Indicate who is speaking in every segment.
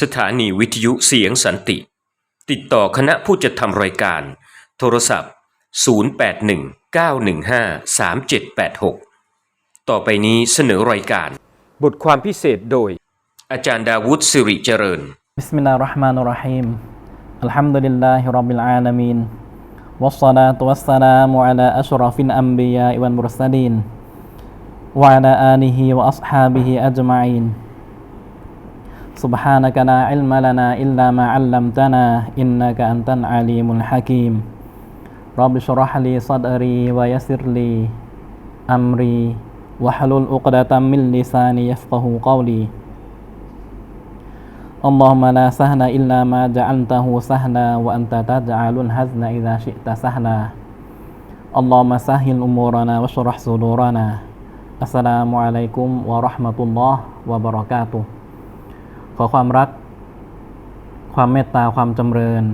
Speaker 1: สถานีวิทยุเสียงสันติ ติดต่อคณะผู้จัดทำรายการ โทรศัพท์ 0819153786 ต่อไปนี้เสนอรายการ บทความพิเศษโดย อาจารย์ดาวุฒิสิริเจริญ
Speaker 2: بسم الله الرحمن الرحيم الحمد لله رب العالمين والصلاة والسلام على أشرف الأنبياء والمرسلين وعلى آله وأصحابه أجمعين سبحانك لا علم لنا إلا ما علمتنا إنك أنت العليم الحكيم. رب اشرح لي صدري ويسر لي أمري واحلل عقدة من لساني يفقه قولي. اللهم لا سهل إلا ما جعلته سهلا وأنت تجعل الحزن إذا شئت سهلا. اللهم سهل أمورنا واشرح صدورنا. السلام عليكم ورحمة الله وبركاته. ขอความรัก ความเมตตาความจำเริญ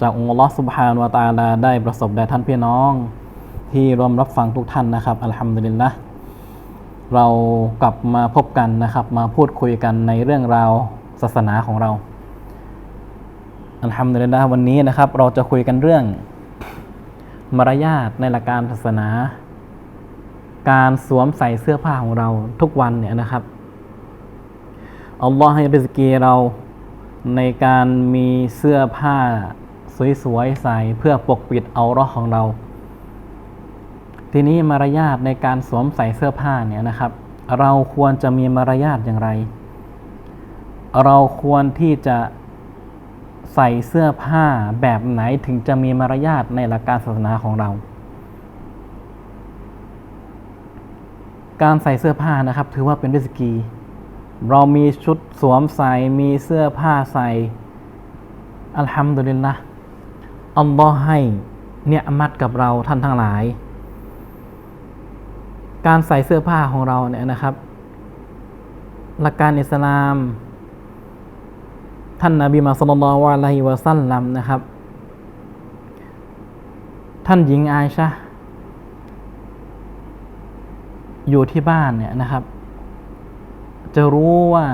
Speaker 2: จากองค์ลอสุบฮานวะตาลาได้ประสบแด่ท่านพี่น้อง ที่รวมรับฟังทุกท่านนะครับอัลฮัมดุลิลละเรากลับมาพบกันนะครับ มาพูดคุยกันในเรื่องราวศาสนาของเราอัลฮัมดุลิลละวันนี้นะครับ เราจะคุยกันเรื่อง มารยาทในหลักการศาสนา การสวมใส่เสื้อผ้าของเราทุกวันเนี่ยนะครับ อัลลอฮ์ให้ริสกีเราในการมีเสื้อผ้าสวยๆใส่เพื่อปกปิดเอาราะห์ของเรา ทีนี้มารยาทในการสวมใส่เสื้อผ้าเนี่ยนะครับ เราควรจะมีมารยาทอย่างไร เราควรที่จะใส่เสื้อผ้าแบบไหนถึงจะมีมารยาทในหลักการศาสนาของเรา การใส่เสื้อผ้านะครับ ถือว่าเป็นริสกี เรามีชุดสวมใส่ มีเสื้อผ้าใส่ อัลฮัมดุลิลละอัลลอฮ์ให้เนี่ยมัดกับเราท่านทั้งหลาย การใส่เสื้อผ้าของเราเนี่ยนะครับ หลักการอิสลาม ท่านนาบีมาสลลัลลอฮุอะลัยฮิวะซัลลัมนะครับ ท่านหญิงอาชะอยู่ที่บ้านเนี่ยนะครับ จะรู้ว่า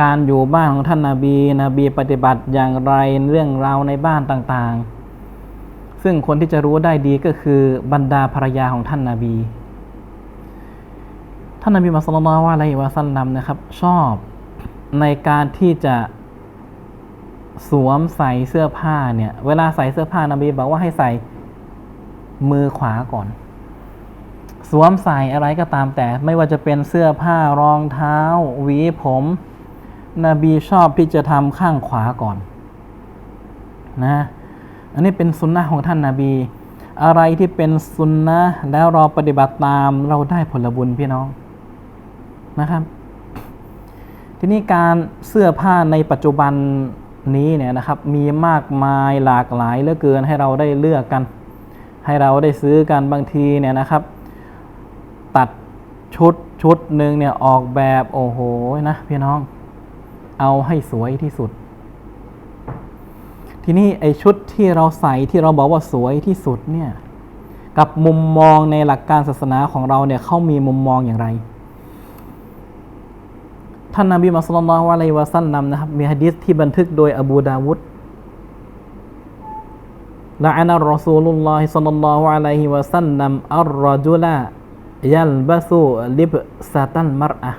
Speaker 2: การอยู่บ้านของท่านนาบี นบีปฏิบัติอย่างไรเรื่องราวในบ้านต่างๆ ซึ่งคนที่จะรู้ได้ดีก็คือบรรดาภรรยาของท่านนาบี ท่านนาบีมุสลิมว่าอะไรวะสัลลัมนะครับ ชอบในการที่จะสวมใส่เสื้อผ้าเนี่ย เวลาใส่เสื้อผ้านาบีบอกว่าให้ใส่มือขวาก่อน สวมใส่อะไรก็ตามแต่ ไม่ว่าจะเป็นเสื้อผ้ารองเท้า หวีผม นบีชอบที่จะทำข้างขวาก่อนนะอันนี้เป็นสุนนะของท่านนาบี อะไรที่เป็นสุนนะแล้วเราปฏิบัติตามเราได้ผลบุญพี่น้องนะครับ ทีนี้การเสื้อผ้าในปัจจุบันนี้เนี่ยนะครับ มีมากมายหลากหลายเหลือเกินให้เราได้เลือกกัน ให้เราได้ซื้อกันบางทีเนี่ยนะครับ ชุดชุดหนึ่งเนี่ยออกแบบโอ้โหนะพี่น้อง เอาให้สวยที่สุด ทีนี้ไอชุดที่เราใส่ที่เราบอกว่าสวยที่สุดเนี่ยกับมุมมองในหลักการศาสนาของเราเนี่ยเขามีมุมมองอย่างไร ท่านนบีมุสลิมว่าอะไรวะสัลลัมนะครับมีฮะดิษที่บันทึกโดยอบูดาวุฒละอานรอซูลุลลอฮิสัลลัลลอฮุอะลัยฮิวะสัลลัมอัลรอจุลา ยัลบาซูลิบซาตันมารอะ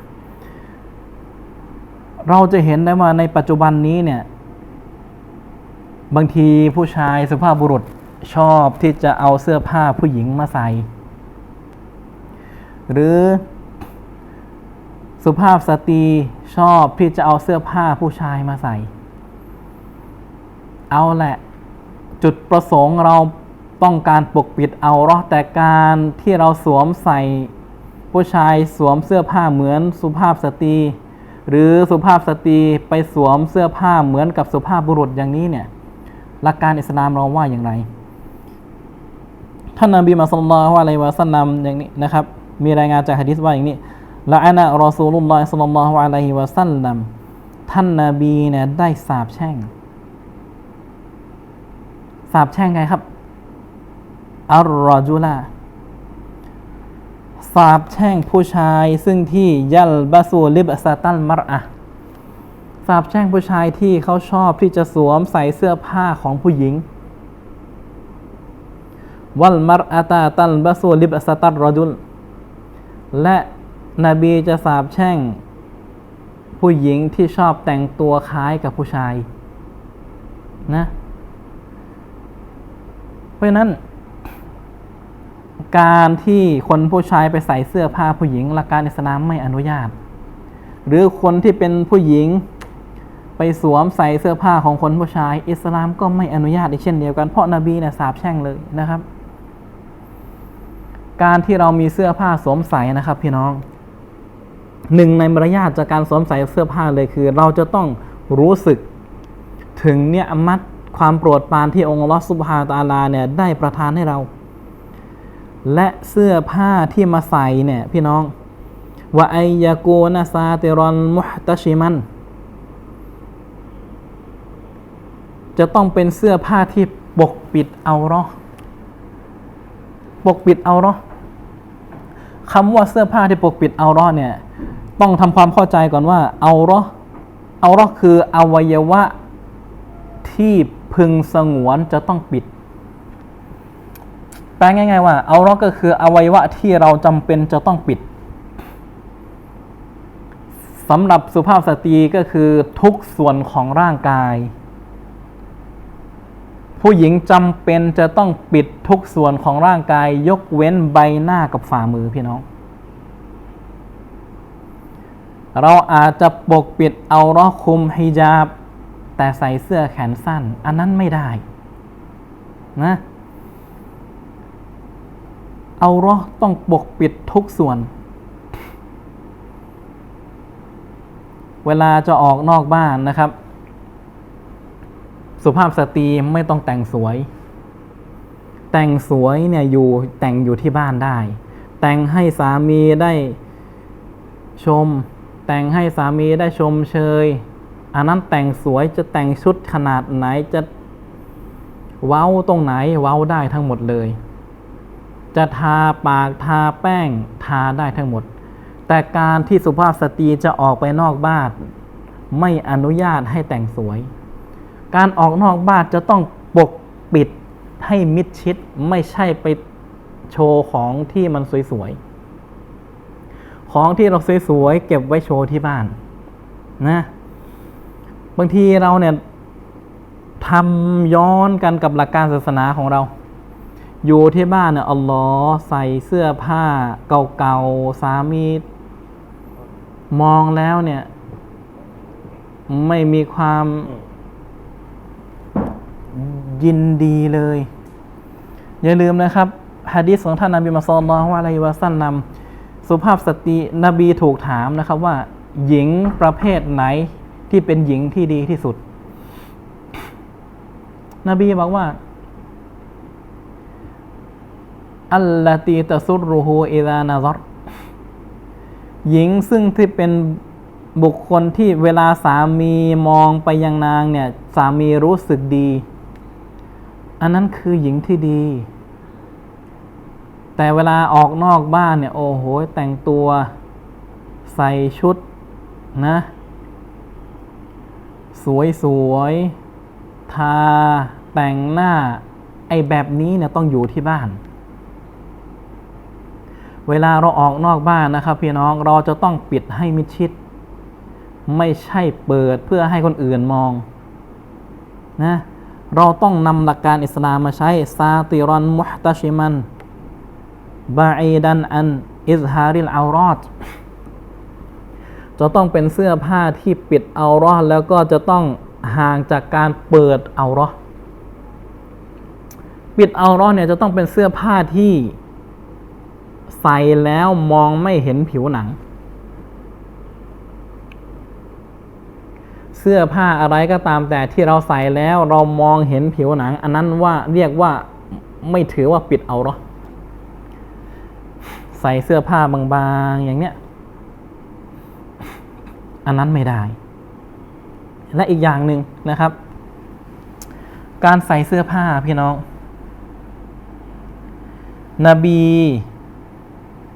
Speaker 2: เราจะเห็นได้ว่าในปัจจุบันนี้เนี่ย บางทีผู้ชายสุภาพบุรุษชอบที่จะเอาเสื้อผ้าผู้หญิงมาใส่ หรือสุภาพสตรีชอบที่จะเอาเสื้อผ้าผู้ชายมาใส่ เอาแหละ จุดประสงค์เรา ต้องการปกปิดเอาเราะแต่การที่เราสวมใส่ ผู้ชายสวมเสื้อผ้าเหมือนสุภาพสตรี หรือสุภาพสตรีไปสวมเสื้อผ้าเหมือนกับสุภาพบุรุษอย่างนี้เนี่ยหลักการอิสลามเราว่าอย่างไรท่านนบีมาสัลลัลลอฮุอะลัยฮิวะสัลลัมอย่างนี้นะครับ มีรายงานจากฮะดิษว่าอย่างนี้ละอานะรอซูลุลลอฮิสัลลัลลอฮุอะลัยฮิวะสัลลัมท่านนบีเนี่ยได้สาบแช่ง สาบแช่งไงครับ อัลรอจุลาสาบแช่งผู้ชายซึ่งที่ยัลบาซูลิบซาตันมารอะสาบแช่งผู้ชายที่เขาชอบที่จะสวมใส่เสื้อผ้าของผู้หญิง วัลมารอาตาตัลบาสูลิบสตัรรจุล และนบีจะสาบแช่ง ผู้หญิงที่ชอบแต่งตัวคล้ายกับผู้ชายนะ เพราะนั้น การที่คนผู้ชายไปใส่เสื้อผ้าผู้หญิงหลักการอิสลามไม่อนุญาต หรือคนที่เป็นผู้หญิงไปสวมใส่เสื้อผ้าของคนผู้ชาย อิสลามก็ไม่อนุญาตอีกเช่นเดียวกันเพราะนบีเนี่ยสาบแช่งเลยนะครับ การที่เรามีเสื้อผ้าสวมใส่นะครับพี่น้องหนึ่งในมารยาทจากการสวมใส่เสื้อผ้าเลยคือ เราจะต้องรู้สึกถึงเนี่ยอมัดความโปรดปรานที่องค์ลอสุบฮาตาลาเนี่ยได้ประทานให้เรา และเสื้อผ้าที่มาใส่เนี่ยพี่น้องว่าไอยาโกนาซาเตรอนมุฮตชิมัน จะต้องเป็นเสื้อผ้าที่ปกปิดเอาราะห์ปกปิดเอาราะห์คำว่าเสื้อผ้าที่ปกปิดเอาราะห์เนี่ย ต้องทำความเข้าใจก่อนว่าเอาราะห์เอาราะห์คืออวัยวะที่พึงสงวนจะต้องปิด แปลง่ายๆว่าเอาเราะห์ก็คืออวัยวะที่เราจำเป็นจะต้องปิดสำหรับสุภาพสตรีก็คือทุกส่วนของร่างกาย ผู้หญิงจำเป็นจะต้องปิดทุกส่วนของร่างกาย ยกเว้นใบหน้ากับฝ่ามือพี่น้อง เราอาจจะปกปิดเอาเร้อคุมฮิญาบ แต่ใส่เสื้อแขนสั้น อันนั้นไม่ได้ นะ เอาร้อต้องปกปิดทุกส่วน เวลาจะออกนอกบ้านนะครับ สุภาพสตรีไม่ต้องแต่งสวย แต่งสวยเนี่ยอยู่แต่งอยู่ที่บ้านได้ แต่งให้สามีได้ชม แต่งให้สามีได้ชมเชยอันนั้นแต่งสวยจะแต่งชุดขนาดไหนจะเว้าตรงไหนเว้าได้ทั้งหมดเลย จะทาปากทาแป้งทาได้ทั้งหมด แต่การที่สุภาพสตรีจะออกไปนอกบ้านไม่อนุญาตให้แต่งสวย การออกนอกบ้านจะต้องปกปิดให้มิดชิดไม่ใช่ไปโชว์ของที่มันสวยๆ ของที่เราสวยๆเก็บไว้โชว์ที่บ้านนะบางทีเราเนี่ยทำย้อนกันกับหลักการศาสนาของเรา อยู่ที่บ้านเนี่ยอัลลอฮ์ใส่เสื้อผ้า เก่าๆสามีมองแล้วเนี่ย ไม่มีความยินดีเลย อย่าลืมนะครับฮะดีษของท่านนบีมุฮัมมัดศ็อลลัลลอฮุอะลัยฮิวะซัลลัมสุภาพสตรีนบีถูกถามนะครับว่า หญิงประเภทไหนที่เป็นหญิงที่ดีที่สุด นบีบอกว่า อัลลตีตะซุรรูฮูอิลานาซรหญิงซึ่งที่เป็นบุคคลที่เวลาสามีมองไปยังนางเนี่ยสามีรู้สึกดี อันนั้นคือหญิงที่ดี แต่เวลาออกนอกบ้านเนี่ยโอ้โหแต่งตัวใส่ชุดนะ สวยสวยๆทาแต่งหน้า ไอ้แบบนี้เนี่ยต้องอยู่ที่บ้าน เวลาเราออกนอกบ้านนะครับพี่น้องเราจะต้องปิดให้มิดชิด ไม่ใช่เปิดเพื่อให้คนอื่นมองนะเราต้องนำหลักการอิสลามมาใช้ซาติรอนมุฮตชิมันบาอีดันอันอิซฮาริลอารอดจะต้องเป็นเสื้อผ้าที่ปิดเอารอดแล้วก็จะต้องห่างจากการเปิดเอารอดปิดเอารอดเนี่ยจะต้องเป็นเสื้อผ้าที่ ใส่แล้วมองไม่เห็นผิวหนัง เสื้อผ้าอะไรก็ตามแต่ที่เราใส่แล้วเรามองเห็นผิวหนัง อันนั้นว่าเรียกว่าไม่ถือว่าปิดเอาหรอใส่เสื้อผ้าบางๆอย่างเนี้ยอันนั้นไม่ได้ และอีกอย่างหนึ่งนะครับ การใส่เสื้อผ้าพี่น้อง นบี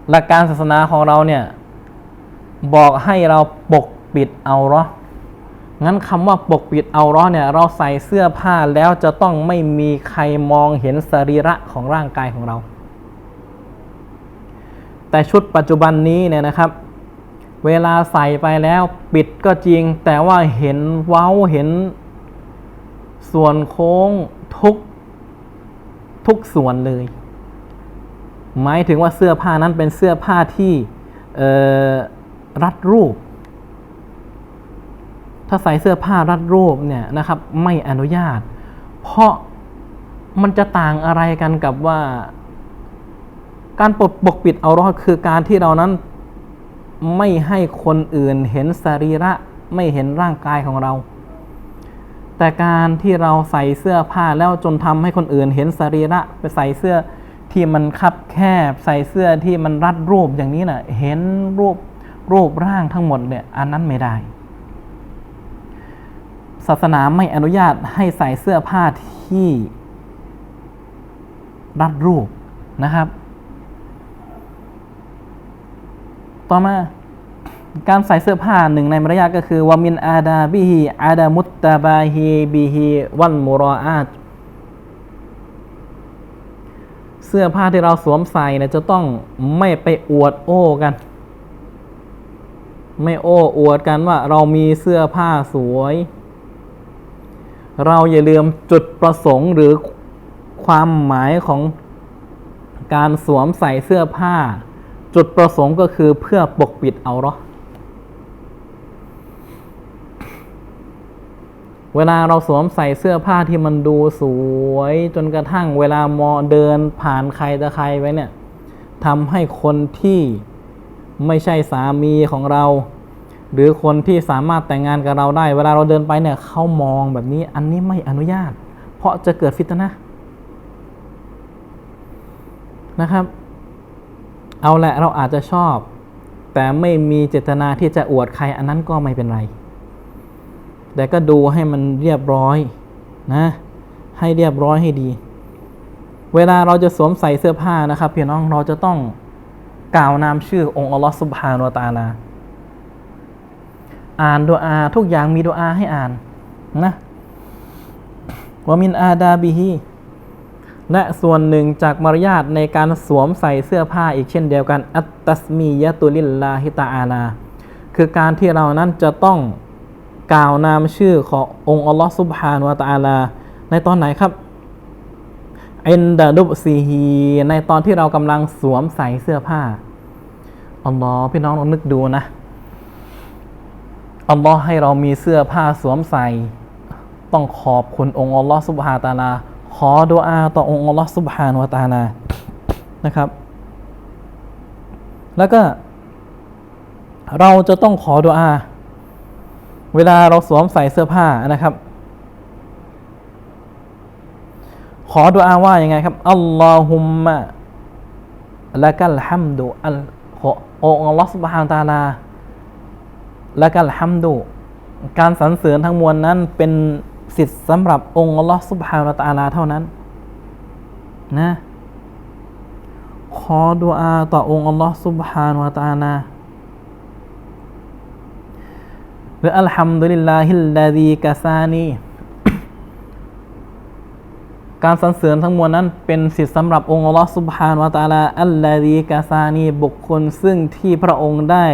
Speaker 2: หลักการศาสนาของเราเนี่ยบอกให้เราปกปิดเอาเหรองั้นคำว่าปกปิดเอาราะห์เนี่ยเราใส่เสื้อผ้าแล้วจะต้องไม่มีใครมองเห็นสรีระของร่างกายของเรา แต่ชุดปัจจุบันนี้เนี่ยนะครับ เวลาใส่ไปแล้วปิดก็จริง แต่ว่าเห็นเว้าเห็น ส่วนโค้งทุกทุกส่วนเลย หมายถึงว่าเสื้อผ้านั้นเป็นเสื้อผ้าที่รัดรูป ถ้าใส่เสื้อผ้ารัดรูปเนี่ยนะครับ ไม่อนุญาต เพราะมันจะต่างอะไรกันกับว่า การปกปกปิดเอาราะห์คือการที่เรานั้นไม่ให้คนอื่นเห็นสรีระไม่เห็นร่างกายของเรา แต่การที่เราใส่เสื้อผ้าแล้วจนทำให้คนอื่นเห็นสรีระไปใส่เสื้อ ที่มันคับแคบใส่เสื้อที่มันรัดรูปอย่างนี้นะ่ะเห็นรูปรูปร่างทั้งหมดเนี่ยอันนั้นไม่ได้ ศาสนาไม่อนุญาตให้ใส่เสื้อผ้าที่รัดรูปนะครับ ต่อมาการใส่เสื้อผ้าหนึ่งในมารยาทก็คือวามินอาดาบิฮิอาดามุตตาบาฮีบิฮิวันมุรออาต เสื้อผ้าที่เราสวมใส่เนี่ยจะต้องไม่ไปอวดโอ้กัน ไม่โอ้อวดกันว่าเรามีเสื้อผ้าสวย เราอย่าลืมจุดประสงค์หรือความหมายของการสวมใส่เสื้อผ้า จุดประสงค์ก็คือเพื่อปกปิดเอาเหรอ เวลาเราสวมใส่เสื้อผ้าที่มันดูสวย จนกระทั่งเวลามอเดินผ่านใครตะใครไว้เนี่ยทำให้คนที่ไม่ใช่สามีของเรา หรือคนที่สามารถแต่งงานกับเราได้ เวลาเราเดินไปเนี่ยเขามองแบบนี้อันนี้ไม่อนุญาต เพราะจะเกิดฟิตนะ นะครับ เอาแหละเราอาจจะชอบ แต่ไม่มีเจตนาที่จะอวดใครอันนั้นก็ไม่เป็นไร แต่ก็ดูให้มันเรียบร้อยนะให้เรียบร้อยให้ดี เวลาเราจะสวมใส่เสื้อผ้านะครับพี่น้องเราจะต้องกล่าวนามชื่อองค์อัลลอฮฺสุบฮานุวตาลา อ่านดูอาทุกอย่างมีดูอาให้อ่านนะวามินอาดาบิฮีและส่วนหนึ่งจากมารยาทในการสวมใส่เสื้อผ้าอีกเช่นเดียวกัน อัตตัสมียะตุลิลลาฮิตาอาลา คือการที่เรานั้นจะต้อง กล่าวนามชื่อขององค์อัลลอฮฺซุบฮานุวะตาลา ในตอนไหนครับเอนดาดุบซีฮีในตอนที่เรากำลังสวมใส่เสื้อผ้าอัลลอฮ์พี่น้องลองนึกดูนะอัลลอฮ์ให้เรามีเสื้อผ้าสวมใส่ ต้องขอบคุณองค์อัลลอฮ์ซุบฮานะฮูวะตาลา ขอดุอาต่อองค์อัลลอฮ์ซุบฮานุวะตาลานะครับ แล้วก็ เราจะต้องขอดุอา เวลาเราสวมใส่เสื้อผ้านะครับ ขอดุอาว่ายังไงครับอัลลอฮุมมะละกัลฮัมดุอัลขอองอัลลอฮ์ซุบฮานะฮูวะตาลาละกัลฮัมดุการสรรเสริญทั้งมวลนั้นเป็นสิทธิ์สำหรับองค์อัลลอฮ์ซุบฮานะฮูวะตาลาเท่านั้นนะขอดุอาต่อองค์อัลลอฮ์ซุบฮานะฮูวะตาลา หรืออัลฮัมดุลิลลาฮิลลาดีกาซานีการสรรเสริญทั้งมวลนั้นเป็นสิทธิ์สำหรับองค์อัลลอฮ์ซุบฮานวะตาลาอัลลาดีกาซานีบุคคลซึ่งที่พระองค์ได้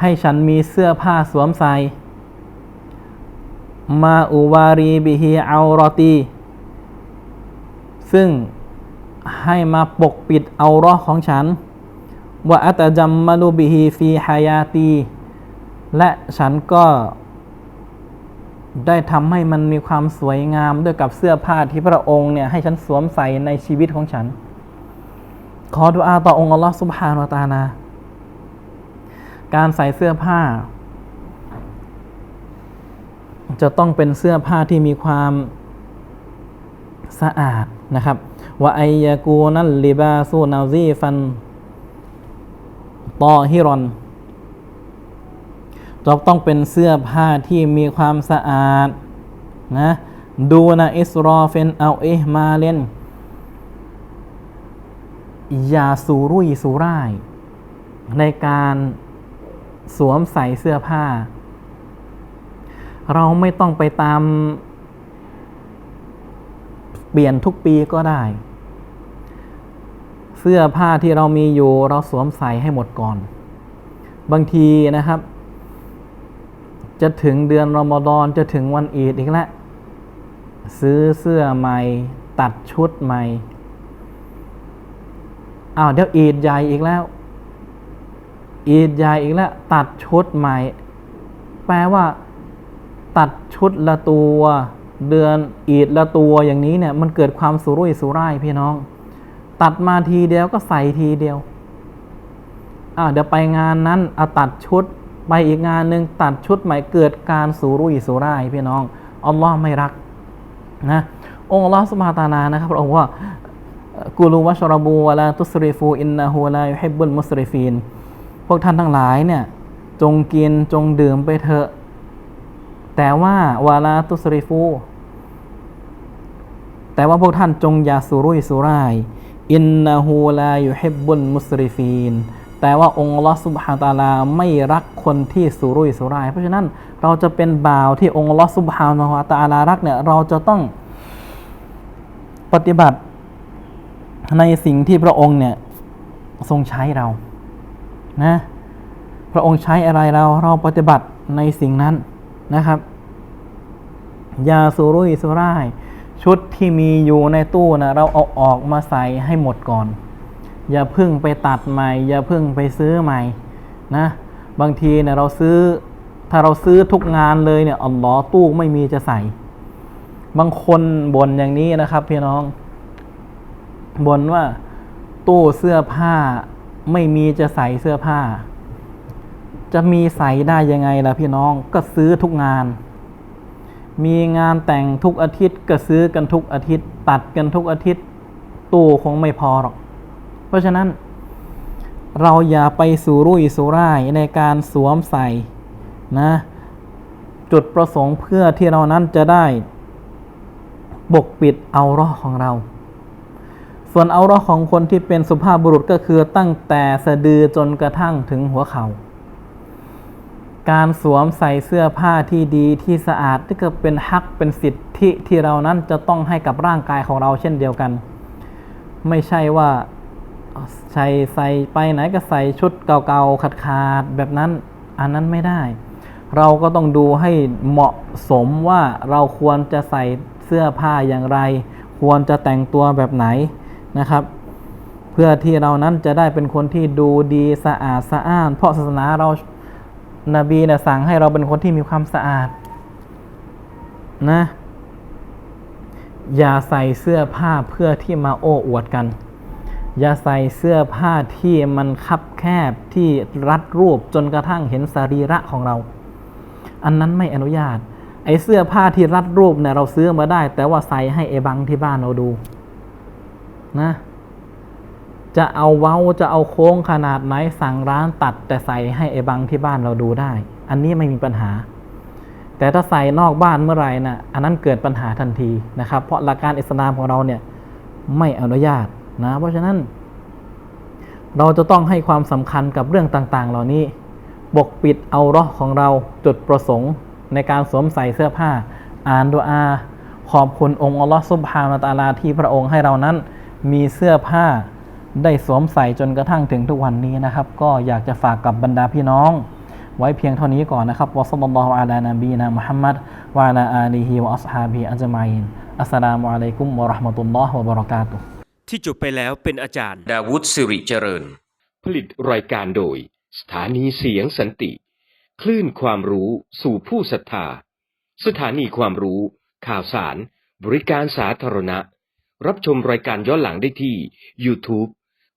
Speaker 2: ให้ฉันมีเสื้อผ้าสวมใส่มาอูวารีบิฮิเอารอตี ซึ่งให้มาปกปิดเอารอของฉัน ว่าอัตจัมมาลูบิฮีฟีฮายาตี และฉันก็ได้ทำให้มันมีความสวยงามด้วยกับเสื้อผ้าที่พระองค์เนี่ยให้ฉันสวมใส่ในชีวิตของฉัน ขอดุอาต่อองค์อัลลอฮ์ซุบฮานาตาลาการใส่เสื้อผ้า จะต้องเป็นเสื้อผ้าที่มีความสะอาดนะครับว่าไอยากูนัลลิบาซูนาซีฟัน ตอฮิรอนจะต้องเป็นเสื้อผ้าที่มีความสะอาดนะดูนะอิสรอเฟนเอาเอมาเลนอย่าสูรุ่ยสูร่าย ในการสวมใส่เสื้อผ้า เราไม่ต้องไปตาม เปลี่ยนทุกปีก็ได้ เสื้อผ้าที่เรามีอยู่เราสวมใส่ให้หมดก่อน บางทีนะครับ จะถึงเดือนรอมฎอนจะถึงวันอีดอีกแล้วซื้อเสื้อใหม่ ตัดชุดใหม่อ้าวเดี๋ยวอีดใหญ่อีกแล้ว อีดใหญ่อีกแล้ว ตัดชุดใหม่ แปลว่า ตัดชุดละตัว เดือนอีดละตัวอย่างนี้เนี่ย มันเกิดความสุรุ่ยสุร่ายพี่น้อง ตัดมาทีเดียวก็ใส่ทีเดียวอ่าเดี๋ยวไปงานนั้นเอาตัดชุดไปอีกงานหนึ่งตัดชุดใหม่เกิดการสุรุ่ยสุร่ายพี่น้องอัลลอฮ์ไม่รักนะองค์อัลลอฮ์สุบฮาตาลานะครับพระองค์ว่ากูรูวัชรบูวะลาตุสริฟูอินนะฮูลายุฮิบบุลมุสริฟีนพวกท่านทั้งหลายเนี่ยจงกินจงดื่มไปเถอะ แต่ว่าวาลาตุสริฟู แต่ว่าพวกท่านจงอย่าสุรุ่ยสุร่าย อินนะฮูลายุฮิบบุลมุสริฟีนแต่ว่าองค์ลอฮ์ซุบฮานะฮูวตาลาไม่รักคนที่สุรุ่ยสุร่าย เพราะฉะนั้นเราจะเป็นบ่าวที่องค์ลอฮ์ซุบฮานตาลารักเนี่ยเราจะต้องปฏิบัติในสิ่งที่พระองค์เนี่ยทรงใช้เรานะพระองค์ใช้อะไรเราเราปฏิบัติในสิ่งนั้นนะครับ ยาสุรุ่ยสุร่าย ชุดที่มีอยู่ในตู้นะเราเอาออกมาใส่ให้หมดก่อน อย่าเพึ่งไปตัดใหม่ อย่าเพึ่งไปซื้อใหม่นะบางทีเนี่ยเราซื้อถ้าเราซื้อทุกงานเลยเนี่ยอัลลอฮ์ตู้ไม่มีจะใส่ บางคนบ่นอย่างนี้นะครับพี่น้องบ่นว่าตู้เสื้อผ้าไม่มีจะใส่เสื้อผ้า จะมีใส่ได้ยังไงล่ะพี่น้องก็ซื้อทุกงาน มีงานแต่งทุกอาทิตย์ก็ซื้อกันทุกอาทิตย์ ตัดกันทุกอาทิตย์ตู้คงไม่พอหรอก เพราะฉะนั้น เราอย่าไปสู่รุ่ยสู่ร่ายในการสวมใส่นะจุดประสงค์เพื่อที่เรานั้นจะได้ปกปิดเอารอของเรา ส่วนเอารอของคนที่เป็นสุภาพบุรุษก็คือตั้งแต่สะดือจนกระทั่งถึงหัวเขา่า การสวมใส่เสื้อผ้าที่ดีที่สะอาดนี่ก็เป็นฮักเป็นสิทธิที่เรานั้นจะต้องให้กับร่างกายของเราเช่นเดียวกัน ไม่ใช่ว่าใส่ใส่ไปไหนก็ใส่ชุดเก่าๆขาดๆแบบนั้นอันนั้นไม่ได้ เราก็ต้องดูให้เหมาะสมว่าเราควรจะใส่เสื้อผ้าอย่างไร ควรจะแต่งตัวแบบไหนนะครับ เพื่อที่เรานั้นจะได้เป็นคนที่ดูดีสะอาดสะอ้าน เพราะศาสนาเรา นบีเนี่ยสั่งให้เราเป็นคนที่มีความสะอาด นะ อย่าใส่เสื้อผ้าเพื่อที่มาโอ้อวดกัน อย่าใส่เสื้อผ้าที่มันคับแคบที่รัดรูปจนกระทั่งเห็นสรีระของเรา อันนั้นไม่อนุญาต ไอ้เสื้อผ้าที่รัดรูปเนี่ยเราซื้อมาได้ แต่ว่าใส่ให้ไอ้บังที่บ้านเราดู นะ จะเอาเว้าจะเอาโค้งขนาดไหนสั่งร้านตัด แต่ใส่ให้ไอ้บังที่บ้านเราดูได้ อันนี้ไม่มีปัญหา แต่ถ้าใส่นอกบ้านเมื่อไหร่นะอันนั้นเกิดปัญหาทันทีนะครับ เพราะหลักการอิสลามของเราเนี่ยไม่อนุญาตนะเพราะฉะนั้น เราจะต้องให้ความสำคัญกับเรื่องต่างๆ เหล่านี้ปกปิดเอาเรอของเราจุดประสงค์ในการสวมใส่เสื้อผ้า อ่านดุอา ขอบคุณองค์อัลลอฮ์ซุบฮานะตาลาที่พระองค์ให้เรานั้นมีเสื้อผ้า ได้สวมใส่จนกระทั่งถึงทุกวันนี้นะครับ ก็อยากจะฝากกับบรรดาพี่น้อง ไว้เพียงเท่านี้ก่อนนะครับวะซัลลัลลอฮุอะลานบีนะมุฮัมมัดวะอะลาอาลีฮิวะอัศฮาบิฮิอัจมัยนอัสสลามุอะลัยกุมวะเราะห์มะตุลลอฮ์วะบะเราะกาตุฮ์
Speaker 1: ที่จบไปแล้วเป็นอาจารย์ ดาวุฒสิริเจริญ
Speaker 3: ผลิตรายการโดย สถานีเสียงสันติ คลื่นความรู้สู่ผู้ศรัทธา สถานีความรู้ ข่าวสาร บริการสาธารณะ รับชมรายการย้อนหลังได้ที่ YouTube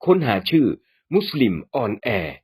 Speaker 3: ค้นหาชื่อมุสลิมออนแอร์